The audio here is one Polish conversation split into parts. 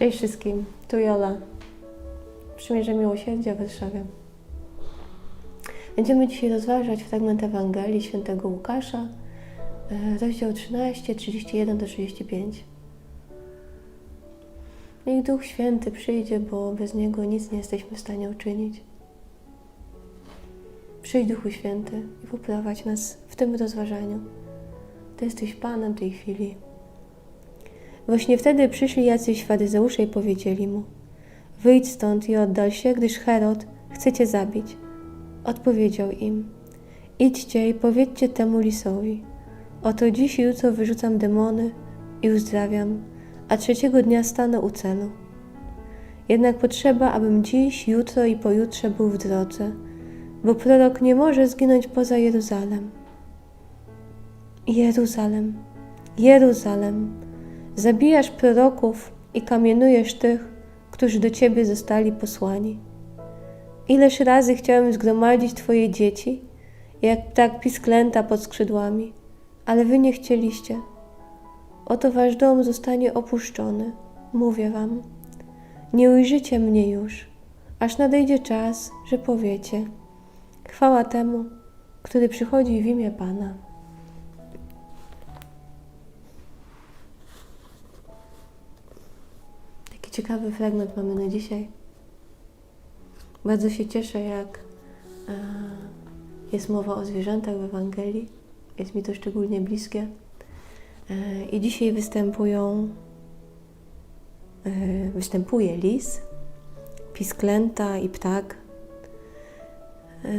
Cześć wszystkim, tu Jola. Przymierze Miłosierdzia w Warszawie. Będziemy dzisiaj rozważać fragment Ewangelii Świętego Łukasza, e, rozdział 13, 31 do 35. Niech Duch Święty przyjdzie, bo bez Niego nic nie jesteśmy w stanie uczynić. Przyjdź Duchu Święty i poprowadź nas w tym rozważaniu. Ty jesteś Panem tej chwili. Właśnie wtedy przyszli jacyś faryzeusze i powiedzieli mu: Wyjdź stąd i oddal się, gdyż Herod chce cię zabić. Odpowiedział im: Idźcie i powiedzcie temu lisowi: Oto dziś i jutro wyrzucam demony i uzdrawiam, a trzeciego dnia stanę u celu. Jednak potrzeba, abym dziś, jutro i pojutrze był w drodze, bo prorok nie może zginąć poza Jeruzalem. Jeruzalem, Jeruzalem, zabijasz proroków i kamienujesz tych, którzy do Ciebie zostali posłani. Ileż razy chciałem zgromadzić Twoje dzieci, jak ptak pisklęta pod skrzydłami, ale Wy nie chcieliście. Oto Wasz dom zostanie opuszczony, mówię Wam. Nie ujrzycie mnie już, aż nadejdzie czas, że powiecie: Chwała temu, który przychodzi w imię Pana. Ciekawy fragment mamy na dzisiaj. Bardzo się cieszę, jak e, jest mowa o zwierzętach w Ewangelii. Jest mi to szczególnie bliskie. E, I dzisiaj występują, e, występuje lis, pisklęta i ptak. E,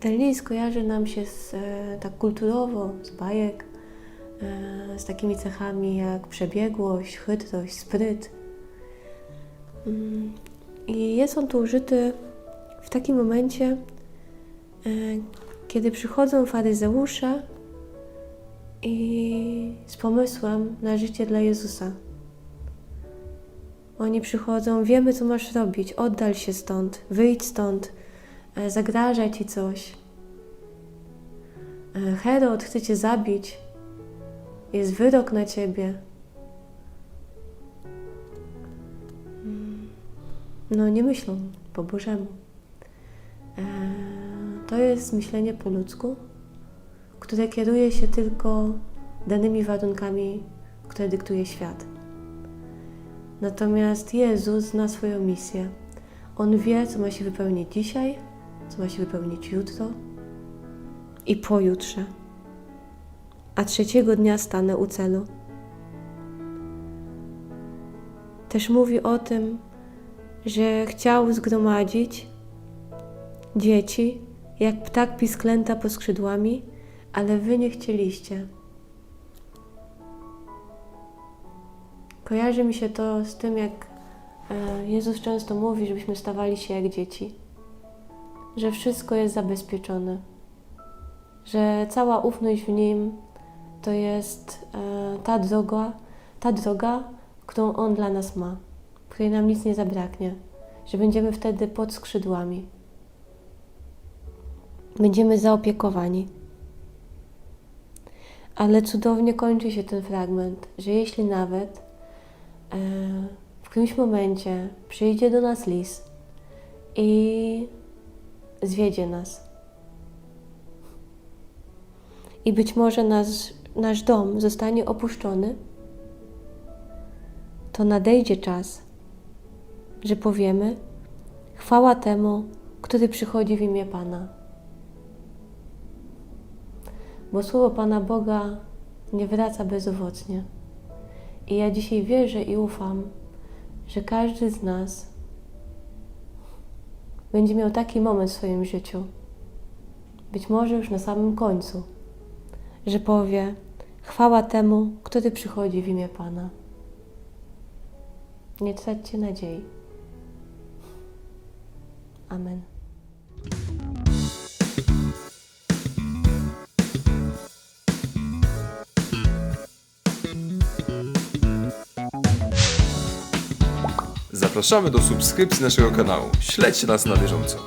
ten lis kojarzy nam się z, e, tak kulturowo z bajek, z takimi cechami jak przebiegłość, chytrość, spryt. Mm, I jest on tu użyty w takim momencie, e, kiedy przychodzą faryzeusze i z pomysłem na życie dla Jezusa. Oni przychodzą, wiemy co masz robić, oddal się stąd, wyjdź stąd, e, zagraża ci coś. E, Herod chce cię zabić, jest wyrok na ciebie. No, nie myślą po Bożemu. E, To jest myślenie po ludzku, które kieruje się tylko danymi warunkami, które dyktuje świat. Natomiast Jezus zna swoją misję. On wie, co ma się wypełnić dzisiaj, co ma się wypełnić jutro i pojutrze. A trzeciego dnia stanę u celu. Też mówi o tym, że chciał zgromadzić dzieci, jak ptak pisklęta pod skrzydłami, ale wy nie chcieliście. Kojarzy mi się to z tym, jak e, Jezus często mówi, żebyśmy stawali się jak dzieci, że wszystko jest zabezpieczone, że cała ufność w Nim to jest e, ta droga, ta droga, którą On dla nas ma, której nam nic nie zabraknie, że będziemy wtedy pod skrzydłami. Będziemy zaopiekowani. Ale cudownie kończy się ten fragment, że jeśli nawet e, w którymś momencie przyjdzie do nas lis i zwiedzie nas, i być może nasz, nasz dom zostanie opuszczony, to nadejdzie czas, że powiemy: Chwała temu, który przychodzi w imię Pana. Bo słowo Pana Boga nie wraca bezowocnie. I ja dzisiaj wierzę i ufam, że każdy z nas będzie miał taki moment w swoim życiu, być może już na samym końcu, że powie: Chwała temu, który przychodzi w imię Pana. Nie traćcie nadziei. Amen. Zapraszamy do subskrypcji naszego kanału. Śledźcie nas na bieżąco.